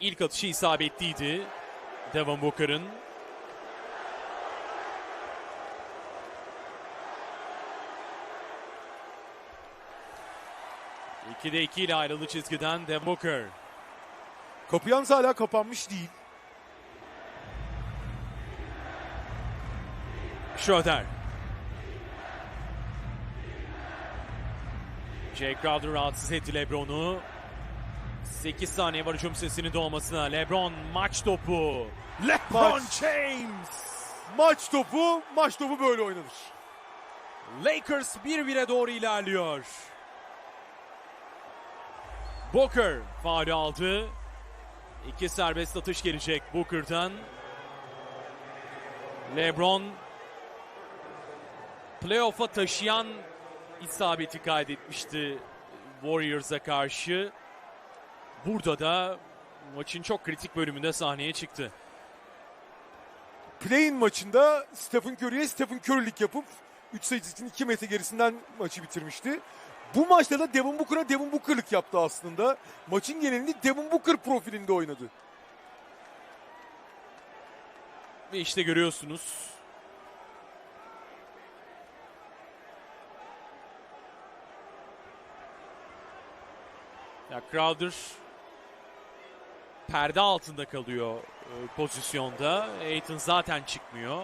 İlk atışı isabetliydi. Devon Booker'ın. İkide iki ile ayrıldı çizgiden Devon Booker. Kapı yalnız hala kapanmış değil. Schroeder. Jay Crowder rahatsız etti Lebron'u. 8 saniye var hücum sesinin dolmasına. Lebron maç topu. LeBron Maç. James. Maç topu, maç topu böyle oynanır. Lakers 1-1'e doğru ilerliyor. Booker faul aldı. İki serbest atış gelecek Booker'dan. LeBron playoff'a taşıyan isabeti kaydetmişti Warriors'a karşı. Burada da maçın çok kritik bölümünde sahneye çıktı. Play-in maçında Stephen Curry'e Stephen Curry'lik yapıp 3 sayı için 2 metre gerisinden maçı bitirmişti. Bu maçta da Devin Booker'a Devin Booker'lık yaptı aslında. Maçın genelinde Devin Booker profilinde oynadı. Ve işte görüyorsunuz. Ya Crowder perde altında kalıyor e, pozisyonda. Aiton zaten çıkmıyor.